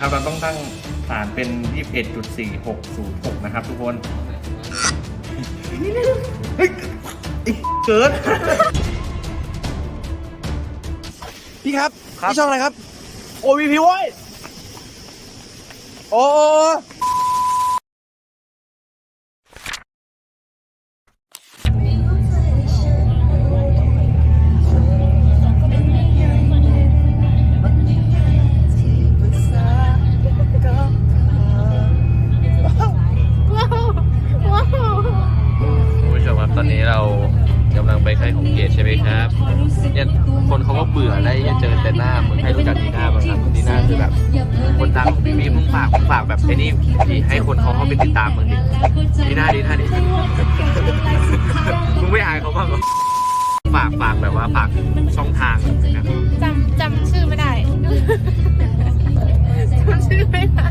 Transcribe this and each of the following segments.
ครับเราต้องตั้งฐานเป็น 21.4606 นะครับทุกคนเฮ้ยไอ้เกิด พี่ครับครับ พี่ช่องอะไรครับ โอวีพีโว้ยโอ้ ไอ้นี่ดิให้คนเขาเข้าไปติดตามมึงดิดีหน้าดีหน้าดิมึงไม่อายเขาบ้างเหรอฝากฝากแบบว่าฝากช่องทางนะครับจำจำชื่อไม่ได้จำชื่อไม่ได้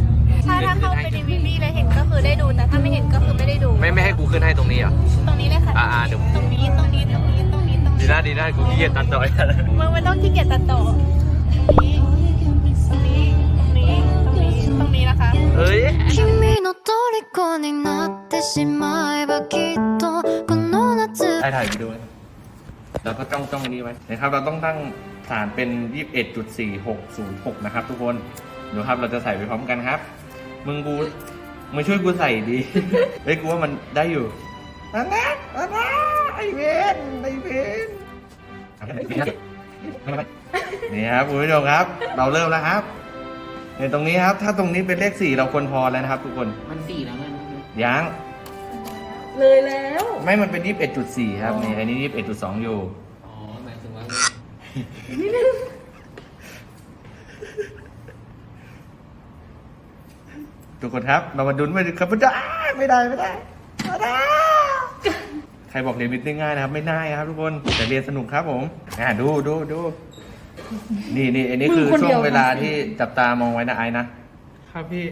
ถ้าถ้าเข้าไปในวิวีแล้วเห็นก็คือได้ดูแต่ถ้าไม่เห็นก็คือไม่ได้ดู ไม่ไม่ให้กูขึ้นให้ตรงนี้เหรอตรงนี้เลยค่ะอ่าอ่าเดี๋ยวตรงนี้ตรงนี้ตรงนี้ตรงนี้ตรงดีนี้หน้าดีหน้ากูขี้เกียจตัดต่อยมึงไม่ต้องขี้เกียจตัดต่อตรงนี้ตรงนี้ตรงนี้ตรงนี้ตรงนี้นะคะ เฮ้ย 君の虜になってしまえばきっとこの夏 ถ่ายถ่ายวิดีโอไว้แล้วก็จ้องจ้องอันนี้ไว้นะครับ เราต้องตั้งฐานเป็น 21.4606 นะครับ ทุกคนเดี๋ยวครับเราจะใส่ไปพร้อมกันครับ มึงกูมาช่วยกูใส่ดี เฮ้ยกูว่ามันได้อยู่อันนะอันนะไอเวนไอเวนนี่ครับคุณผู้ชมครับ เราเริ่มแล้วครับ เนี่ยตรงนี้ครับ ถ้าตรงนี้เป็นเลขสี่เราควรพอแล้วนะครับ ทุกคนมันสี่แล้วมันยังเลยแล้วไม่มันเป็น21.4ครับนี่อันนี้21.2อยู่อ๋อหมายถึงว่าทุกคนครับ เรามาดุนไปครับไม่ได้ไม่ได้ไม่ได้ไม่ได้ ใครบอกเรียนมิตง่ายนะครับ ไม่ง่ายนะครับ ทุกคนแต่เรียนสนุกครับผมอ่าดูดูดู นี่นี่อันนี้คือช่วงเวลาที่จับตามองไว้นะไอ้นะครับพี่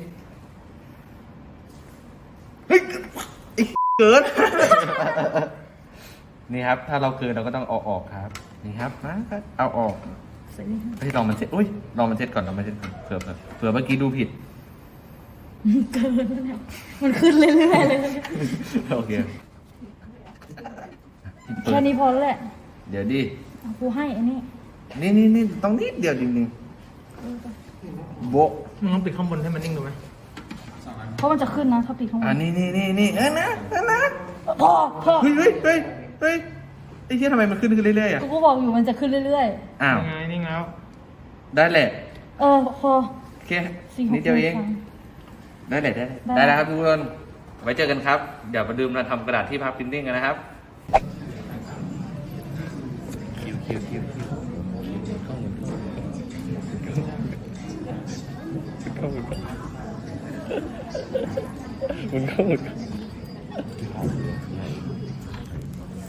เฮ้ยไอ้เกินนี่ครับ ถ้าเราเกินเราก็ต้องเอาออกครับ นี่ครับมาครับเอาออกเฮ้ยลองมันเซ็ตอุ้ยลองมันเซ็ตก่อนลองมันเซ็ตก่อนเผื่อเผื่อเผื่อเมื่อกี้ดูผิดมันขึ้นเรื่อยๆเลยโอเคแค่นี้พอแล้วแหละ เดี๋ยวดิเอากูให้อันนี้ นี่นี่นี่ต้องนิดเดียวจริงๆโบะมึงต้องปิดข้างบนให้มันนิ่งดูไหมเพราะมันจะขึ้นนะ ถ้าปิดข้างบอ่านนี่นี่นี่นี่เออนะเออนะพอพอเฮ้ยเฮ้ยเฮ้ยเฮ้ยไอ้เหี้ยทำไมมันขึ้นขึ้นเรื่อยๆอะกูก็บอกอยู่มันจะขึ้นเรื่อยอ้าวยังไงนิ่งแล้วได้แหละๆ เออพอ โอเคสี่หนิกดเดียวเองสามได้แหละได้ได้ ได้แล้วครับทุกคนไว้เจอกันครับ เดี๋ยวมาดื่มมาทำกระดาษที่พับพิมพ์ติ้งกันนะครับคิวคิวคิวคิว เข้าหมุนเข้าหมุนเข้าหมุน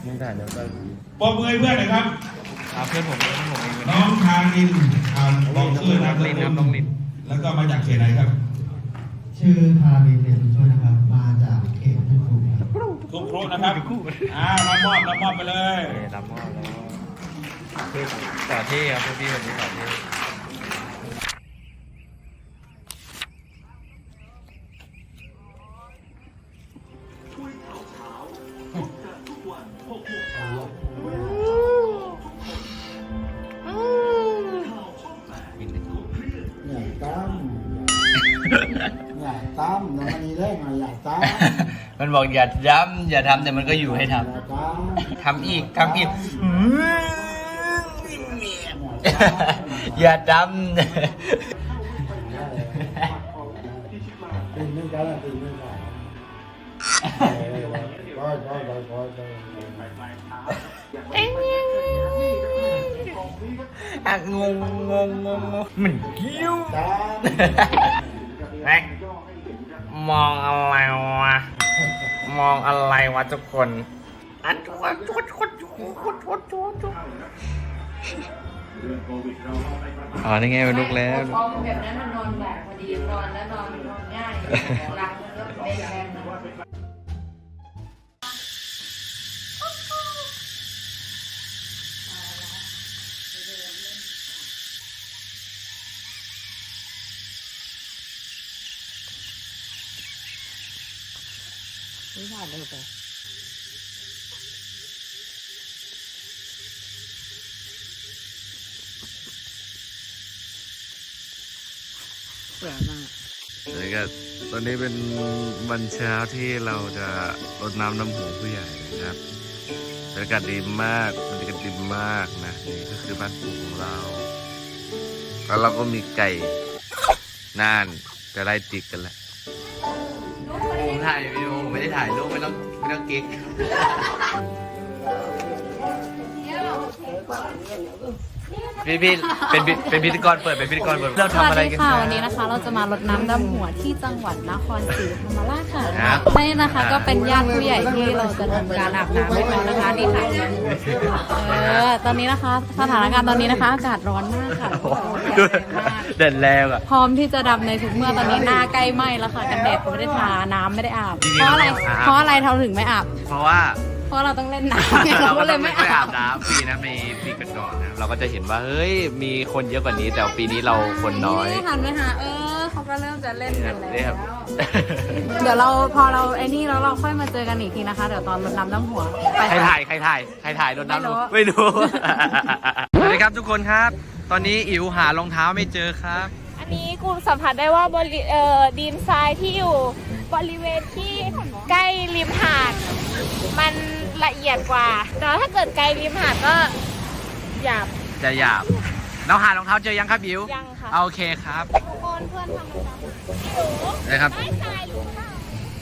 มึงถ่ายแล้วก็ปรบมือให้เพื่อนหน่อยครับเพื่อนผมเพื่อนผมเองน้องทานินอ่านบอกชื่อนามสกุครับลน้องลินแล้วก็มาจากเขตไหนครับ ชื่อทารินเดชบุญช่วยนะครับ มาจากเขตทุกขุครับทุกครุนะครับอ่ามามอบรับมอบไปเลย เออรับมอบแล้วคือต่อเท่ครับพวกพี่แบบนี้ต่อเท่ มาอย่าตั้มมันบอกอย่าย้ำอย่าทำแต่มันก็อยู่ให้ทอย่าตั้มำทำอีกทำอีกอย่าตั้มอย่าดตื่นไม่กันละตื่นไม่กันร้อยร้อยร้อยร้อยร้อยำอะงงงงงงงมันกิ้วตั้มแม็ก มองอะไรวะ มองอะไรวะทุกคนอันตัวจุดจุดจุดจุดจุดจุดจุดอ๋อนี่ไงมันลุกแล้วพองแบบนั้นมันนอนแบบพอดีนอนแล้วนอนนอนง่ายหลังมันก็เป็นแรง ไม่ผ่านเลยไปแล้วก็ตอนนี้เป็นวันเช้าที่เราจะรดน้ำน้ำหัวผู้ใหญ่นะครับบรรยากาศดีมากบรรยากาศดีมากนะนี่ก็คือบ้านปู่ของเรา แล้วเราก็มีไก่น่านจะไล่จิกกันแหละ ผมถ่ายวิดีโอผมไม่ได้ถ่ายรูปไม่ต้องไม่ต้องกิ๊ก พี่พี่เป็นพิเป็นพิธีกรเปิดเป็นพิธีกรเปิดเราสทำวัสอะไรดีกันค่ะรับวันนี้นะคะ เราจะมารดน้ำดำหัวที่จังหวัดนครศรีธรรมราชค่ะครับนี่นะคะก็เป็นญาติผู้ใหญ่ที่เราจะทำการอาบน้ำให้เขานะคะนี่ค่ะเออตอนนี้นะคะสถานการณ์ตอนนี้นะคะอากาศร้อนมากค่ะดูเด่นแรงอะ พร้อมที่จะดำในทุกเมื่อตอนนี้หน้าใกล้ไหม้แล้วค่ะกันแดดก็ไม่ได้ทาน้ำไม่ได้อาบเพราะอะไรเพราะอะไรเราถึงไม่อาบเพราะว่าเพ ราะเราต้องเล่นน้ำไงเราก็เลยไม่อาบน้ำปีนะมีปีก่อนๆนะเราก็จะเห็นว่าเฮ้ยมีคนเยอะกว่านี้ แต่ปีนี้เราคนน้อยนี่หันไปหาเออเขาก็เริ่มจะเล่นกันแล้วนี่ครับเดี๋ยวเราพอเราไอ้นี่แล้วเราค่อยมาเจอกันอีกทีนะคะ เดี๋ยวตอนรดน้ำดำหัวไปใครค่ะถ่ายใครถ่ายใครถ่ายโดนน้ำลงไม่รู้ไม่รู้สวัสดีครับทุกคนครับ ตอนนี้อิ๋วหารองเท้าไม่เจอครับอันนี้กูสัมผัสได้ว่าบริเอ่อดินทรายที่อยู่บริเวณที่ใกล้ริมหาดมัน ละเอียดกว่า แต่ถ้าเกิดไกลริมหาดก็หยาบ จะหยาบเราหารองเท้าเจอยังครับอิ๋วยังค่ะ โอเคครับทุกคนเพื่อนทำอะไรกันนะครับ ไม่ทรายหรือเปล่า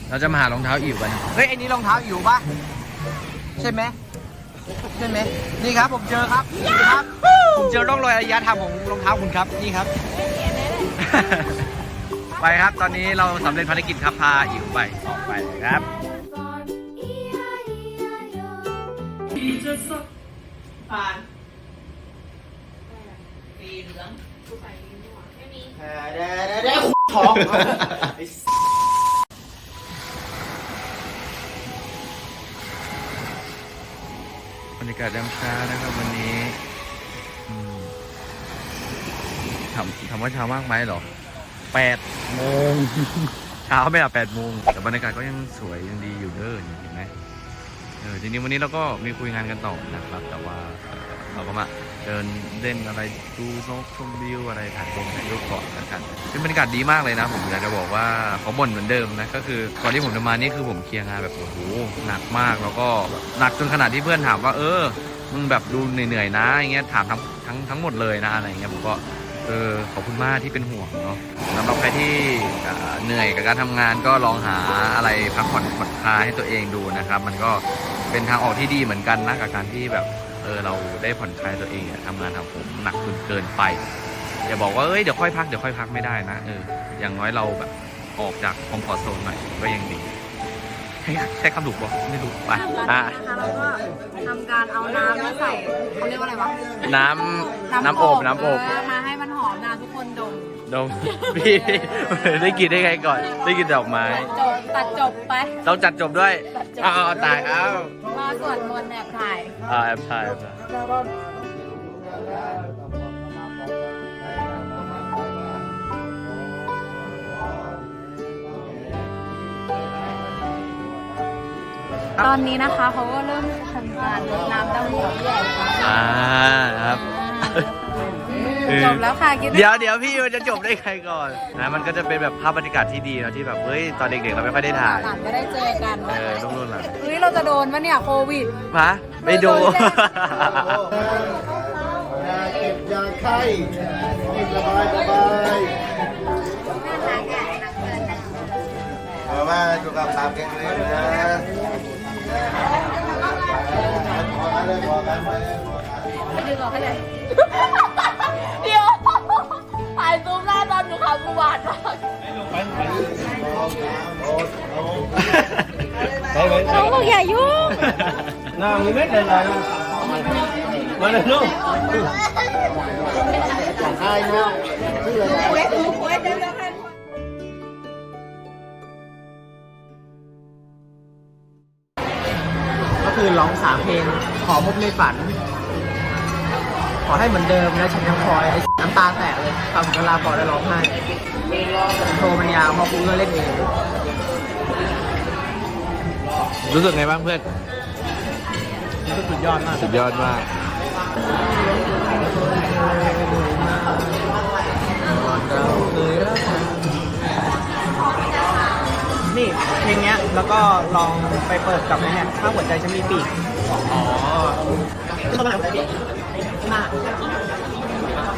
เราจะมาหารองเท้าอิ๋วกัน เฮ้ยไอ้นี่รองเท้าอิ๋วปะใช่ไหมใช่ไหมนี่ครับผมเจอครับนี่ครับ ผมเจอร่องรอยอารยธรรมของรองเท้าคุณครับ นี่ครับไปครับ ตอนนี้เราสำเร็จภารกิจครับพาอิ๋วไปออกไปเลยครับ มีชุดสุดผ่านสีเหลืองกูใส่ยีมั่วไม่มีเออได้ได้ได้ทองไอ้บรรยากาศยามเช้านะครับวันนี้อืมถามถามว่าเช้ามากไหมหรอแปดโมง เช้าไม่อะแปดโมงแต่บรรยากาศก็ยังสวยยังดีอยู่เด้อเห็นไหม เออจริงๆวันนี้เราก็มีคุยงานกันต่อนะครับ แต่ว่าเราก็มาเดินเล่นอะไรดูนกชมวิวอะไรถ่ายรูปถ่ายรูปก่อนแล้วกันเป็นบรรยากาศดีมากเลยนะ ผมอยากจะบอกว่าเขาบ่นเหมือนเดิมนะก็คือก่อนที่ผมจะมานี่คือผมเคลียร์งานแบบโอ้โหหนักมากแล้วก็หนักจนขนาดที่เพื่อนถามว่า เออมึงแบบดูเหนื่อยๆนะอย่างเงี้ยถามทั้งทั้งทั้งหมดเลยนะอะไรเงี้ยผมก็ เออขอบคุณมากที่เป็นห่วงเนาะสำหรับใครที่เอ่อเหนื่อยกับการทำงานก็ลองหาอะไรพักผ่อนผ่อนคลายให้ตัวเองดูนะครับ มันก็เป็นทางออกที่ดีเหมือนกันนะกับการที่แบบเออเราได้ผ่อนคลายตัวเองอะทำงานทำผมหนักจนเกินไปอย่าบอกว่าเอ้ยเดี๋ยวค่อยพักเดี๋ยวค่อยพักไม่ได้นะเอออย่างน้อยเราแบบออกจากคอมฟอร์ทโซนหน่อยก็ยังดีให้ใช้คำถูกปะไม่รู้ไปอะนะคะเราก็ทำการเอาน้ำมาใส่เขาเรียกว่าอะไรวะน้ำน้ำอบน้ำอบเมาให้มันห อมนะทุกคนดมดม พี่ ได้กินได้ไงก่อน ได้กินดอกไม้ จบตัดจบไปต้องจัดจบด้วยตัดจบอ้าวตายอ้าวมาสวดมนต์แอบถ่ายอ่าแอบถ่ายแอบถ่ายตอนนี้นะคะเขาก็เริ่มทำการรดน้ำดำหัวผู้ใหญ่ค่ะอ่าครับ จบแล้วค่ะกินเดี๋ยวเดี๋ยวพี่มันจะจบได้ไงก่อนนะมันก็จะเป็นแบบภาพบรรยากาศที่ดีนะที่แบบเฮ้ยตอนเด็กๆเราไม่ค่อยได้ถ่ายหลานก็ได้เจอกันเออรุ่นรุ่นหลังเฮ้ยเราจะโดนปะเนี่ยโควิดฮะไม่ดูอย่าเก็บอย่าไข้กินสบายสบายเออว่าสุขภาพแข็งแรงนะพอกันเลยพอกันไปเลยพอกันดึงออกให้เลยเดี๋ยวถ่าย ซูมหน้าตอนอยู่ค่ะกูหวาดมากน้องบอกอย่ายุ่งหน้ามึงไม่เป็นไรนะมาเลยลูกไอ้นะชื่ออะไรก็คือร้องสามเพลงขอพบในฝัน อให้เหมือนเดิมนะฉันยังคอยไอ้น้ำตาแตกเลยฟังเวลาพอได้ร้องไห้โทรมันยาวเพอกูก็เล่นเองรู้สึกไงบ้างเพื่อนสุดยอดมากสุดยอดมากนี่เพลงเนี้ยแล้วก็ลองไปเปิดกับไอ้เนี่ยถ้าหัวใจฉันมีปีกอ๋อเข้ามาหัว ใจปีกมา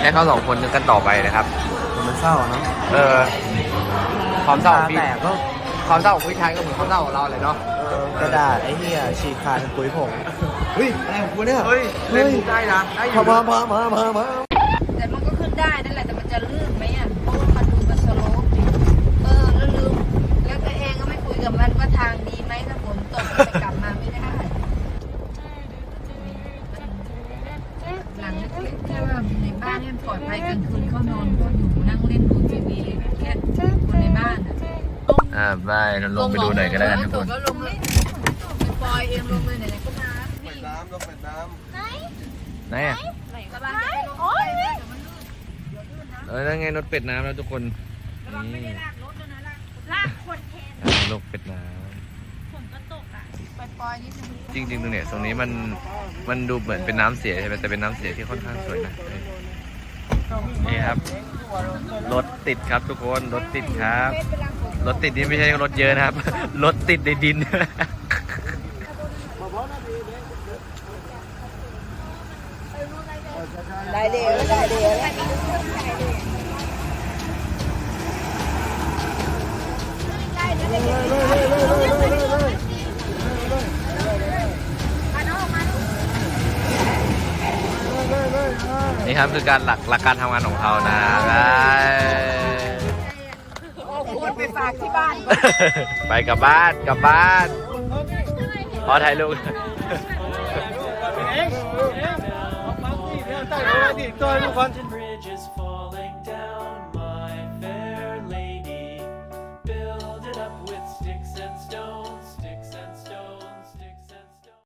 ให้เขาสองคนนึกกันต่อไปนะครับ มันเศร้าเนาะเออความเศร้าของพี่แต่ก็ความเศร้าของผู้ชายก็เหมือนความเศร้าของเราเลยเนาะกระดาษไอ้เหี้ยฉีกขาดเป็นปุ๋ยผงเฮ้ยอะไรของกูเนี่ยเฮ้ยเล่นมุกได้นะได้อยู่มามามามามาแต่มันก็ขึ้นได้นั่นแหละแต่มันจะลื่นไหมอะ เพราะว่ามันดูมันสโลปดิเออแล้วลืมแล้วตัวเองก็ไม่คุยกับมันว่าทางดีไหมถ้าฝนตกจะกลับ อ่าได้เราลงไปดูหน่อยก็ได้นะทุกคนก็ลงเลยไปปล่อยเองลงเลยไหนๆก็มาพี่ไหนอะกระบะจะไปลงไปเดี๋ยวมันลื่นเดี๋ยวลื่นนะเออนั่นไงรถเป็ดน้ำแล้วทุกคนระวังไม่นี่ได้ลากรถด้วยนะลากลากคนแทนอ่ารถเป็ดน้ฝนก็ตกอะไปปล่อยนิดนึงำจริงๆตรงเนี้ยตรงนี้มันมันดูเหมือนเป็นน้ำเสียใช่ไหมแต่เป็นน้ำเสียที่ค่อนข้างสวยนะนี่ครับรถติดครับทุกคนรถติดครับ รถติดนี่ไม่ใช่รถเยอะนะครับ รถติดในดิน ได้เดี๋ยวได้เดี๋ยวนี่ครับคือการหลักหลักการทำงานของเขานะคุณไปฝากที่บ้าน ไปกลับบ้านกลับบ้านพอถ่ายรูปตัวลูกคนชินเพ